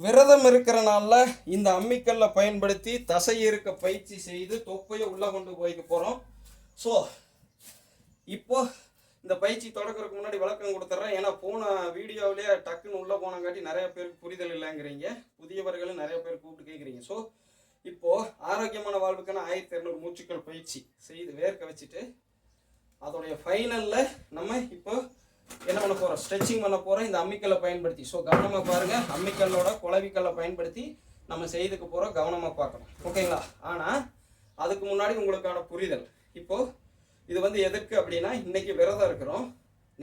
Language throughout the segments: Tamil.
விரதம் இருக்கிற நாளில் இந்த அம்மிக்கல்லை பயன்படுத்தி தசை இருக்க பயிற்சி செய்து தொப்பையை உள்ளே கொண்டு போய்க்க போகிறோம் ஸோ இப்போ இந்த பயிற்சி தொடக்கிறதுக்கு முன்னாடி விளக்கம் கொடுத்துட்றேன் ஏன்னா போன வீடியோவிலேயே டக்குன்னு உள்ளே போனங்காட்டி நிறைய பேருக்கு புரிதல் இல்லைங்கிறீங்க. புதியவர்களும் நிறைய பேர் கூப்பிட்டு கேட்குறீங்க ஸோ இப்போது ஆரோக்கியமான வாழ்வுக்கான ஆயிரத்தி இரநூறு மூச்சுக்கள் பயிற்சி செய்து வேர்க்க வச்சுட்டு அதோடைய ஃபைனலில் நம்ம இப்போ என்ன பண்ண போகிறோம் ஸ்ட்ரெச்சிங் பண்ண போகிறோம் இந்த அம்மிக்கல்லை பயன்படுத்தி. ஸோ கவனமாக பாருங்கள் அம்மிக்கல்லோட குளவிக்கல்லை பயன்படுத்தி நம்ம செய்துக்க போகிறோம் கவனமாக பார்க்கணும். ஓகேங்களா ஆனால் அதுக்கு முன்னாடி உங்களுக்கான புரிதல். இப்போது இது வந்து எதற்கு அப்படின்னா இன்றைக்கி விரதம் இருக்கிறோம்.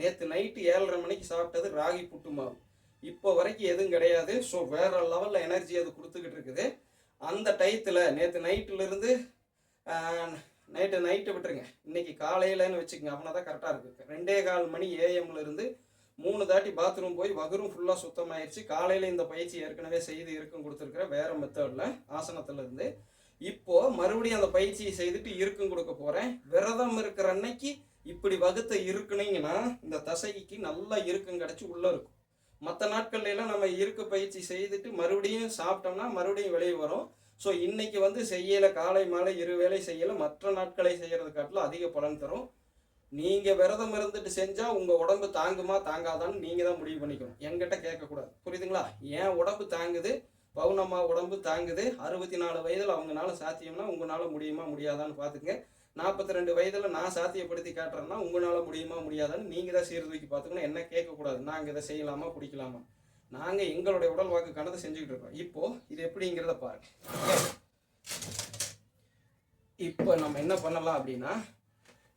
நேற்று நைட்டு ஏழரை மணிக்கு சாப்பிட்டது ராகி புட்டு மாவு. இப்போ வரைக்கும் எதுவும் கிடையாது. ஸோ வேற லெவலில் எனர்ஜி அது கொடுத்துக்கிட்டு இருக்குது. அந்த டயத்தில் நேற்று நைட்டிலிருந்து நைட்டு நைட்டு விட்டுருங்க. இன்னைக்கு காலையிலன்னு வச்சுக்கோங்க அப்படின்னா தான் கரெக்டாக இருக்குது ரெண்டே கால் மணி ஏஎம்ல இருந்து மூணு தாட்டி பாத்ரூம் போய் வகுரும் ஃபுல்லாக சுத்தமாயிருச்சு. காலையில் இந்த பயிற்சி ஏற்கனவே செய்து இருக்கும் கொடுத்துருக்குற வேற மெத்தடில் ஆசனத்துலேருந்து இப்போது மறுபடியும் அந்த பயிற்சியை செய்துட்டு இருக்கும் கொடுக்க போகிறேன் விரதம் இருக்கிற அன்னைக்கு இப்படி வகுத்த இருக்குனீங்கன்னா இந்த தசைக்கு நல்லா இறுக்கம் கிடச்சி உள்ளே இருக்கும். மற்ற நாட்கள்லாம் நம்ம இருக்க பயிற்சி செய்துட்டு மறுபடியும் சாப்பிட்டோம்னா மறுபடியும் வெளியே வரும். ஸோ இன்னைக்கு வந்து செய்யலை காலை மாலை இரு வேலை செய்யலை மற்ற நாட்களை செய்கிறது காட்டிலும் அதிக பலன் தரும். நீங்கள் விரதம் இருந்துட்டு செஞ்சால் உங்கள் உடம்பு தாங்குமா தாங்காதான்னு நீங்கள் தான் முடிவு பண்ணிக்கணும். என்கிட்ட கேட்கக்கூடாது. புரியுதுங்களா? என் உடம்பு தாங்குது? பவுனம்மா உடம்பு தாங்குது. அறுபத்தி நாலு வயதில் அவங்கனால சாத்தியம்னா உங்களால் முடியுமா முடியாதான்னு பார்த்துங்க நாற்பத்தி ரெண்டு வயதில் நான் சாத்தியப்படுத்தி காட்டுறேன்னா உங்களால் முடியுமா முடியாதான்னு நீங்கள் தான் சீர்தூக்கி பார்த்துக்கணும். என்ன கேட்கக்கூடாது? நாங்கள் இதை செய்யலாமா பிடிக்கலாமா? நாங்கள் எங்களுடைய உடல் வாக்கு கணத்தை செஞ்சுக்கிட்டு இருக்கோம். இப்போ இது எப்படிங்கிறத பாருங்க. இப்போ நம்ம என்ன பண்ணலாம் அப்படின்னா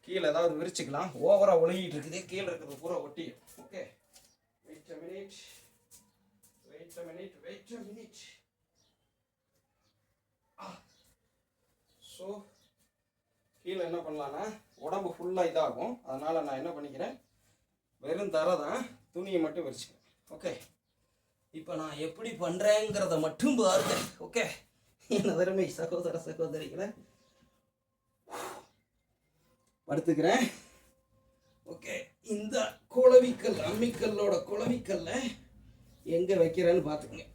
கீழே ஏதாவது விரிச்சுக்கலாம். ஓவரா ஒழுகிட்டு இருக்குது. கீழே இருக்கிறது பூரா ஒட்டி. Okay wait a minute wait a minute wait a minute so கீழே என்ன பண்ணலான்னா உடம்பு ஃபுல்லாக இதாகும். அதனால் நான் என்ன பண்ணிக்கிறேன்? வெறும் தர தான் துணியை மட்டும் விரிச்சுக்கிறேன். ஓகே இப்போ நான் எப்படி பண்ணுறேங்கிறத மட்டும் பாருங்க. ஓகே என் அருமை சகோதர சகோதரிகளை. படுத்துக்கிறேன். ஓகே இந்த குளவிக்கல் அம்மிக்கல்லோட குளவிக்கல்ல எங்கே வைக்கிறேன்னு பார்த்துக்கங்க.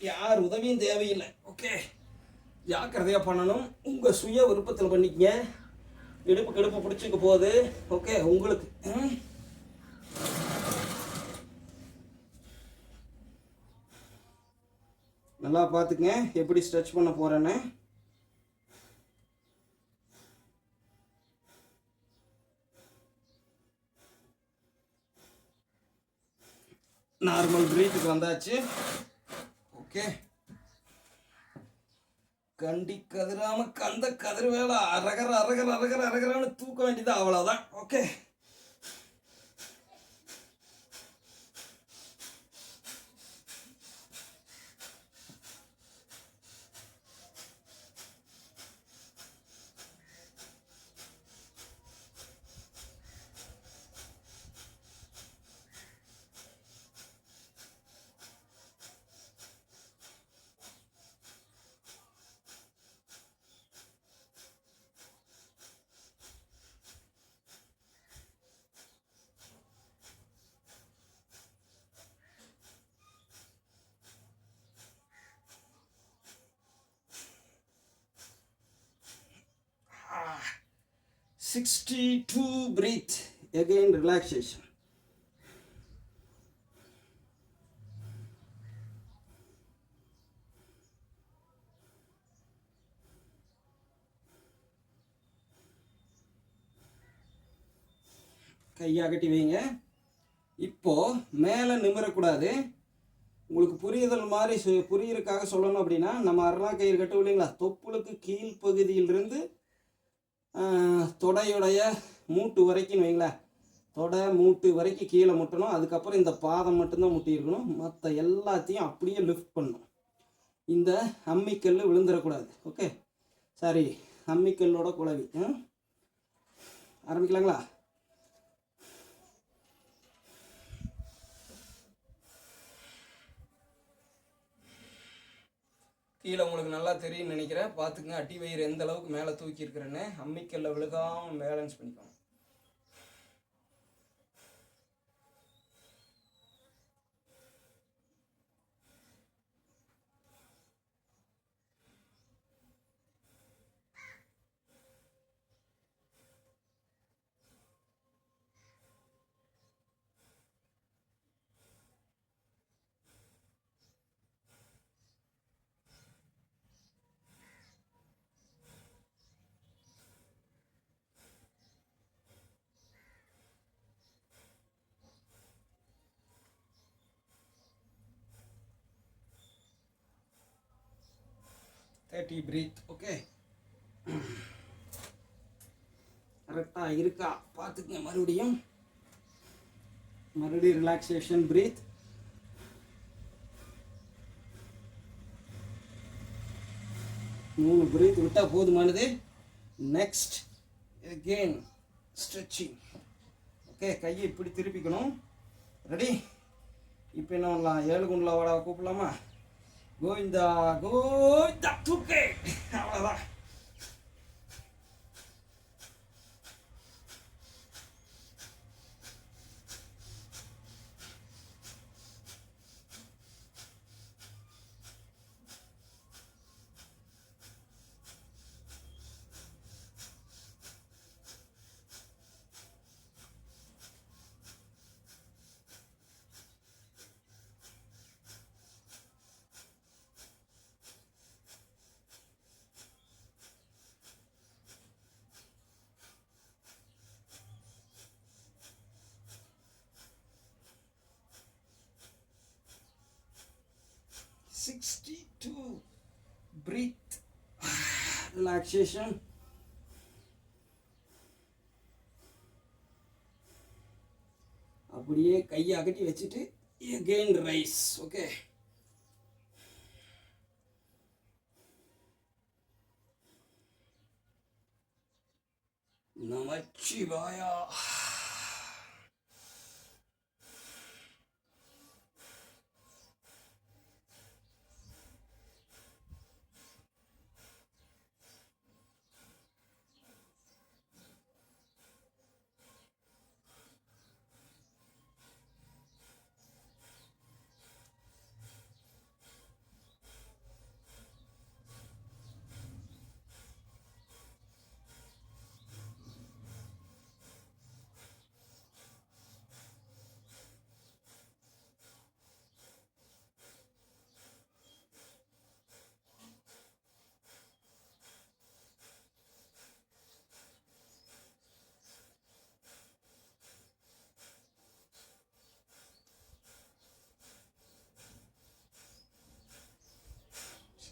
யார் உதவியும் தேவையில்லை. ஓகே ஜாக்கிரதையாக பண்ணணும். உங்கள் சுய விருப்பத்தில் பண்ணிக்கங்க. இடுப்பு கடுப்பு பிடிச்சிக்க போகுது. ஓகே உங்களுக்கு நல்லா பார்த்துக்குங்க. எப்படி ஸ்ட்ரெச் பண்ண போகிறேன்னு நார்மல் ப்ரீத்துக்கு வந்தாச்சு. ஓகே கண்டி கதிராம கந்த கதிர் வேலை அரகர அரகர அரகர அரகரான்னு தூக்க வேண்டியது அவ்வளோதான் okay sixty two breathe again relaxation. கையை கட்டி வைங்க. இப்போ மேலே நிமிரக்கூடாது. உங்களுக்கு புரியுதல் மாதிரி சு- புரியுறதுக்காக சொல்லணும் அப்படின்னா நம்ம அருணா கயிறு கட்டும் இல்லைங்களா? தொப்புளுக்கு கீழ்ப்பகுதியிலிருந்து தொடையுடைய மூட்டு வரைக்கும் வைங்களேன். தொடை மூட்டு வரைக்கும் கீழே முட்டணும். அதுக்கப்புறம் இந்த பாதம் மட்டும்தான் முட்டியிருக்கணும். மற்ற எல்லாத்தையும் அப்படியே லிஃப்ட் பண்ணணும். இந்த அம்மிக்கல் விழுந்துடக்கூடாது ஓகே சரி. அம்மிக்கல்லோட குழவி. ஆரம்பிக்கலாங்களா? கீழே உங்களுக்கு நல்லா தெரியும்னு நினைக்கிறேன். பார்த்துக்குங்க. அடி வயிறு எந்த அளவுக்கு மேலே தூக்கி இருக்கிறேன்னு அம்மிக்கல்ல விழுகாமல் பேலன்ஸ் பண்ணிக்கோங்க. தேர்ட்டி பிரீத் ஓகே கரெக்டாக இருக்கா? பார்த்துக்கங்க மறுபடியும். மறுபடியும் ரிலாக்ஸேஷன் பிரீத் மூணு பிரீத் விட்டால் போதுமானது. நெக்ஸ்ட் எகெயின் ஸ்ட்ரெச்சிங் ஓகே கையை இப்படி திருப்பிக்கணும். ரெடி இப்போ என்ன பண்ணலாம்? ஏழு குண்டில் வாடா கூப்பிடலாமா? গোবিন্দা গোবিন্দা ঠুকে 62 breathe relaxation அப்படியே கையை அகட்டி வச்சுட்டு again raise okay Namashivaya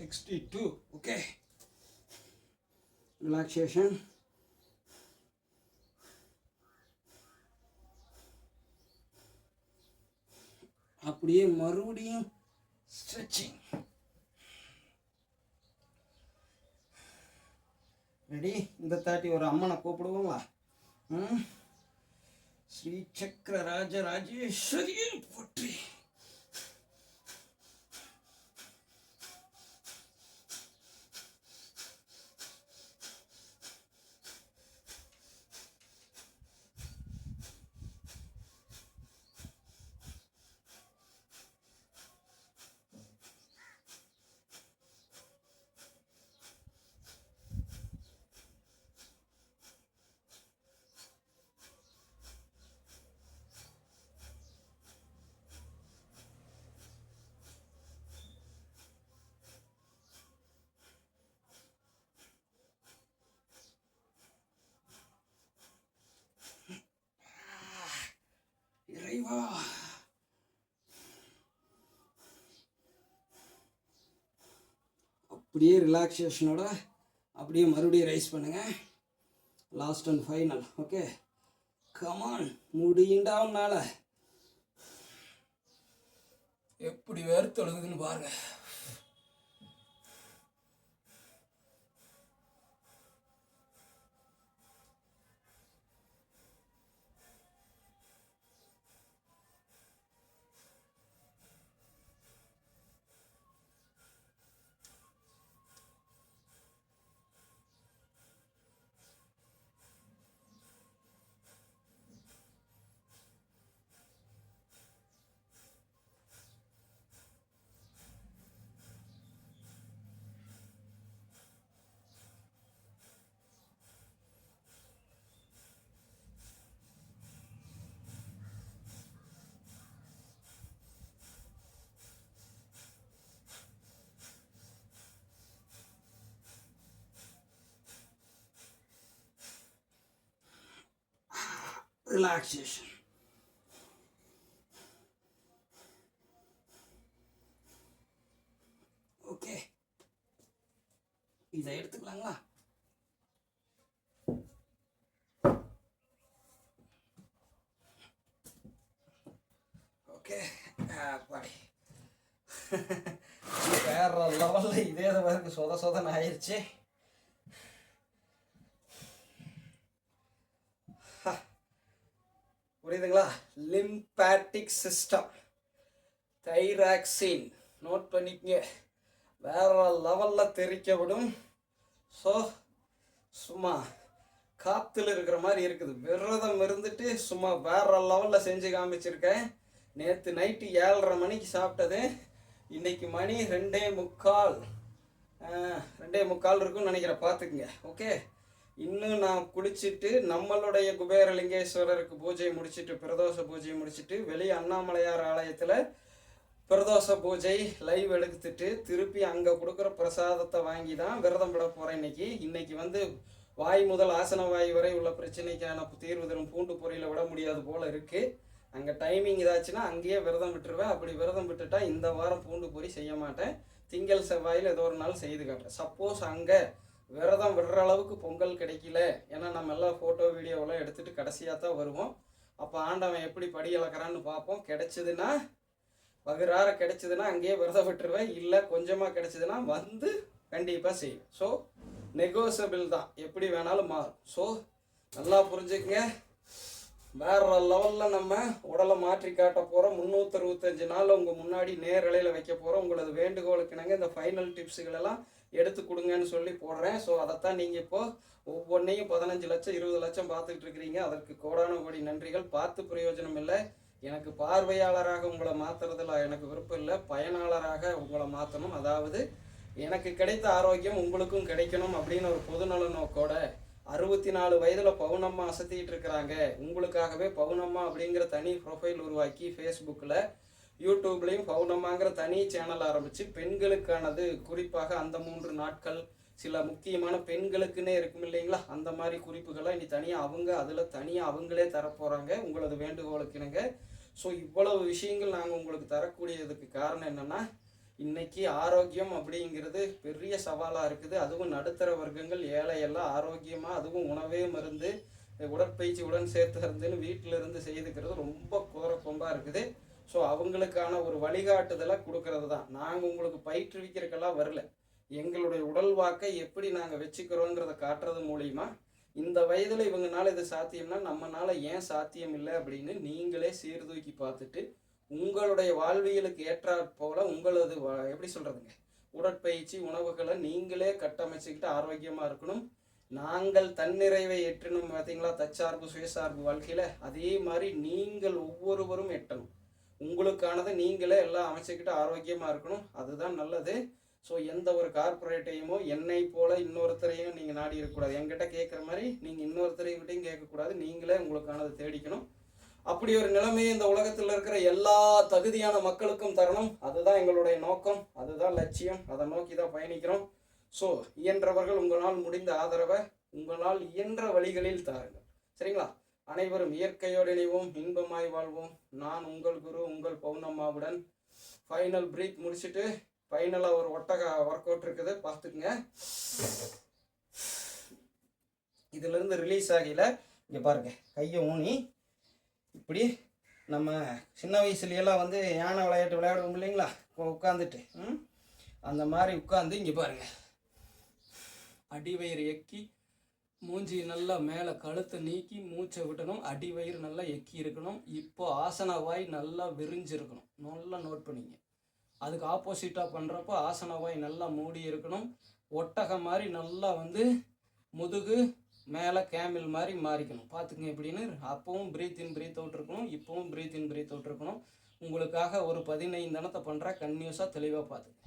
sixty two okay relaxation அப்படியே மறுபடியும் ஸ்ட்ரெச்சிங் ரெடி இந்த தாட்டி ஒரு அம்மனை கூப்பிடுவோங்களா ம். ஸ்ரீ சக்கர ராஜ ராஜேஸ்வரியை போற்றி. இறைவா அப்படியே ரிலாக்ஸேஷனோட அப்படியே மறுபடியும் ரைஸ் பண்ணுங்க. Last and final okay come on முடியுண்டா உன்னால. எப்படி தொழுகுதுன்னு பாருங்கள் relaxation. ஓகே இதை எடுத்துக்கலாங்களா? ஓகே பாடி ah, வேற லெவலில் இதே மாதிரி சொத சொதன்னு ஆயிடுச்சு சிஸ்டம் தைராக்சின் நோட் பண்ணிக்கங்க. வேற லெவலில் தெரிக்க விடும் ஸோ சும்மா காத்தில் இருக்கிற மாதிரி இருக்குது. விரதம் இருந்துட்டு சும்மா வேற லெவலில் செஞ்சு காமிச்சிருக்கேன். நேற்று நைட்டு ஏழரை மணிக்கு சாப்பிட்டது. இன்னைக்கு மணி ரெண்டே முக்கால். ரெண்டே முக்கால் இருக்கும்னு நினைக்கிறேன். பார்த்துக்குங்க. ஓகே இன்னும் நான் குளிச்சுட்டு நம்மளுடைய குபேரலிங்கேஸ்வரருக்கு பூஜை முடிச்சிட்டு பிரதோஷ பூஜை முடிச்சுட்டு வெளியே அண்ணாமலையார் ஆலயத்தில் பிரதோஷ பூஜை லைவ் எடுத்துட்டு திருப்பி அங்கே கொடுக்குற பிரசாதத்தை வாங்கி தான் விரதம் விட போகிறேன் இன்னைக்கு. இன்னைக்கு வந்து வாய் முதல் ஆசன வாய் வரை உள்ள பிரச்சனைக்கான தீர்வு தரும் பூண்டு பொரியலை விட முடியாது போல இருக்குது அங்கே டைமிங் இதாச்சுன்னா அங்கேயே விரதம் விட்டுருவேன். அப்படி விரதம் விட்டுட்டா இந்த வாரம் பூண்டு பொரி செய்ய மாட்டேன். திங்கள் செவ்வாயில் ஏதோ ஒரு நாள் செய்து காட்டுறேன். சப்போஸ் அங்கே விரதம் விடுற அளவுக்கு பொங்கல் கிடைக்கல. ஏன்னா நம்ம எல்லாம் ஃபோட்டோ வீடியோவெல்லாம் எடுத்துட்டு கடைசியாக தான் வருவோம். அப்போ ஆண்டவன் எப்படி படி இழக்கிறான்னு பார்ப்போம். கிடைச்சதுன்னா வகுறார கிடைச்சதுன்னா அங்கேயே விரதம் விட்டுருவேன். இல்லை கொஞ்சமாக கிடைச்சதுன்னா வந்து கண்டிப்பாக செய்வேன். ஸோ நெகோசபிள் தான். எப்படி வேணாலும் மாறும். ஸோ நல்லா புரிஞ்சுக்கங்க. வேற லெவலில் நம்ம உடலை மாற்றி காட்ட போகிறோம் முந்நூற்றறுபத்தஞ்சு நாள் உங்கள் முன்னாடி நேரலையில் வைக்க போகிறோம் உங்களது வேண்டுகோளுக்கு இணங்க இந்த ஃபைனல் டிப்ஸுகள் எல்லாம் எடுத்து கொடுங்கன்னு சொல்லி போடுறேன். ஸோ அதைத்தான் நீங்கள் இப்போது ஒவ்வொன்றையும் பதினஞ்சு லட்சம் இருபது லட்சம் பார்த்துட்டு இருக்கிறீங்க. அதற்கு கோடான கோடி நன்றிகள். பார்த்து பிரயோஜனம் இல்லை. எனக்கு பார்வையாளராக உங்களை மாற்றுறதுல எனக்கு விருப்பம் இல்லை. பயனாளராக உங்களை மாற்றணும் அதாவது எனக்கு கிடைத்த ஆரோக்கியம் உங்களுக்கும் கிடைக்கணும் அப்படின்னு ஒரு பொதுநல நோக்கோட அறுபத்தி நாலு வயதில் பவுனம்மா அசத்திக்கிட்டு இருக்கிறாங்க. உங்களுக்காகவே பவுனம்மா அப்படிங்கிற தனி ப்ரொஃபைல் உருவாக்கி ஃபேஸ்புக்கில் யூடியூப்லேயும் பவுனம்மாங்கிற தனி சேனல் ஆரம்பித்து பெண்களுக்கானது. குறிப்பாக அந்த மூன்று நாட்கள் சில முக்கியமான பெண்களுக்குன்னே இருக்கும் இல்லைங்களா? அந்த மாதிரி குறிப்புகளை இனி தனியாக அவங்க அதில் தனியாக அவங்களே தரப்போகிறாங்க உங்களது வேண்டுகோளுக்கு இணங்க. ஸோ இவ்வளவு விஷயங்கள் நாங்கள் உங்களுக்கு தரக்கூடியதுக்கு காரணம் என்னென்னா இன்னைக்கு ஆரோக்கியம் அப்படிங்கிறது பெரிய சவாலாக இருக்குது. அதுவும் நடுத்தர வர்க்கங்கள் ஏழை எல்லாம் ஆரோக்கியமாக அதுவும் உணவே மருந்து உடற்பயிற்சி உடன் சேர்த்து இருந்துன்னு வீட்டிலிருந்து செய்துக்கிறது ரொம்ப கோரக்கொம்பாக இருக்குது. ஸோ அவங்களுக்கான ஒரு வழிகாட்டுதலை கொடுக்கறது தான் நாங்கள் உங்களுக்கு பயிற்றுவிக்கிறதுக்கெல்லாம் வரல. எங்களுடைய உடல் வாக்கை எப்படி நாங்கள் வச்சுக்கிறோங்கிறத காட்டுறது மூலியமா இந்த வயதில் இவங்கனால இது சாத்தியம்னா நம்மனால ஏன் சாத்தியம் இல்லை அப்படின்னு நீங்களே சீர்தூக்கி பார்த்துட்டு உங்களுடைய வாழ்வியலுக்கு ஏற்றாற் போல உங்களது வ- எப்படி சொல்றதுங்க? உடற்பயிற்சி உணவுகளை நீங்களே கட்டமைச்சுக்கிட்டு ஆரோக்கியமாக இருக்கணும். நாங்கள் தன்னிறைவை எட்டணும் பார்த்தீங்களா? தற்சார்பு சுயசார்பு வாழ்க்கையில் அதே மாதிரி நீங்கள் ஒவ்வொருவரும் எட்டணும். உங்களுக்கானதை நீங்களே எல்லாம் அமைச்சுக்கிட்டு ஆரோக்கியமாக இருக்கணும். அதுதான் நல்லது. ஸோ எந்த ஒரு கார்பரேட்டையுமோ என்னை போல இன்னொருத்தரையும் நீங்கள் நாடி இருக்கக்கூடாது. என்கிட்ட கேட்குற மாதிரி நீங்கள் இன்னொருத்தரையும் கேட்கக்கூடாது நீங்களே உங்களுக்கானதை தேடிக்கணும். அப்படி ஒரு நிலைமையை இந்த உலகத்தில் இருக்கிற எல்லா தகுதியான மக்களுக்கும் தரணும். அதுதான் எங்களுடைய நோக்கம். அதுதான் லட்சியம். அதை நோக்கி தான் பயணிக்கிறோம். ஸோ இயன்றவர்கள் உங்களால் முடிந்த ஆதரவை உங்களால் இயன்ற வழிகளில் தாருங்கள். சரிங்களா? அனைவரும் இயற்கையோடு இணைவோம் இன்பமாய் வாழ்வோம். நான் உங்கள் குரு உங்கள் பௌர்ணம்மாவுடன் ஃபைனல் பிரீத் முடிச்சுட்டு ஃபைனலாக ஒரு ஒட்டக ஒர்க் அவுட் இருக்குது பார்த்துக்குங்க. இதுலேருந்து ரிலீஸ் ஆகல இங்கே பாருங்க கையை ஊனி இப்படி நம்ம சின்ன வயசுலையெல்லாம் வந்து யானை விளையாட்டு விளையாடுவோம் இல்லைங்களா? உட்காந்துட்டு ம்? அந்த மாதிரி உட்காந்து இங்கே பாருங்கள் அடிவயிறு எக்கி மூஞ்சி நல்லா மேலே கழுத்தை நீக்கி மூச்சை விட்டணும். அடி வயிறு நல்லா எக்கி இருக்கணும். இப்போ ஆசன வாய் நல்லா விரிஞ்சிருக்கணும். நல்லா நோட் பண்ணிங்க. அதுக்கு ஆப்போசிட்டாக பண்ணுறப்போ ஆசன வாய் நல்லா மூடி இருக்கணும். ஒட்டகம் மாதிரி நல்லா வந்து முதுகு மேலே கேமில் மாதிரி மாறிக்கணும். பார்த்துக்குங்க எப்படின்னு. அப்பவும் பிரீத் இன் பிரீத் அவுட் இருக்கணும். இப்போவும் பிரீத் இன் பிரீத் அவுட் இருக்கணும். உங்களுக்காக ஒரு பதினைந்து தினத்தை பண்ணுற கன்யூஸாக தெளிவாக பார்த்துங்க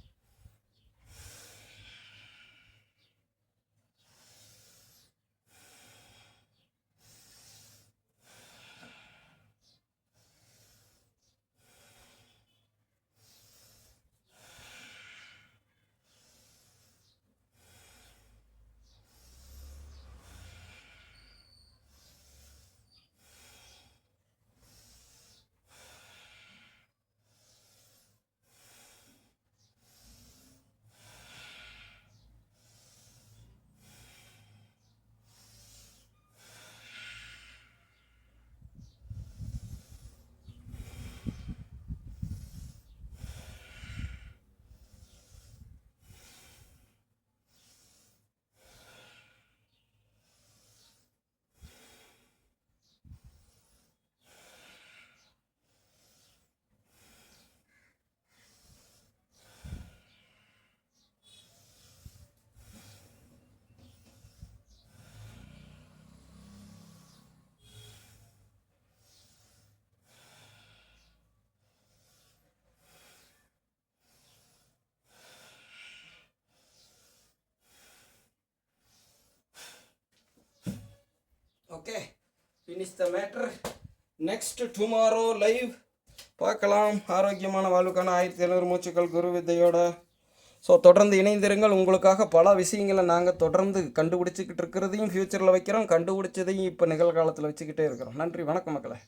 okay finish the matter next tomorrow live பார்க்கலாம். ஆரோக்கியமான வாழ்வுக்கான ஆயிரத்தி எழுநூறு மூச்சுக்கள் குரு வித்தையோட. ஸோ தொடர்ந்து இணைந்திருங்கள். உங்களுக்காக பல விஷயங்களை நாங்கள் தொடர்ந்து கண்டுபிடிச்சிக்கிட்டு இருக்கிறதையும் ஃப்யூச்சரில் வைக்கிறோம். கண்டுபிடிச்சதையும் இப்போ நிகழ்காலத்தில் வச்சுக்கிட்டே இருக்கிறோம். நன்றி. வணக்கம் மக்களை.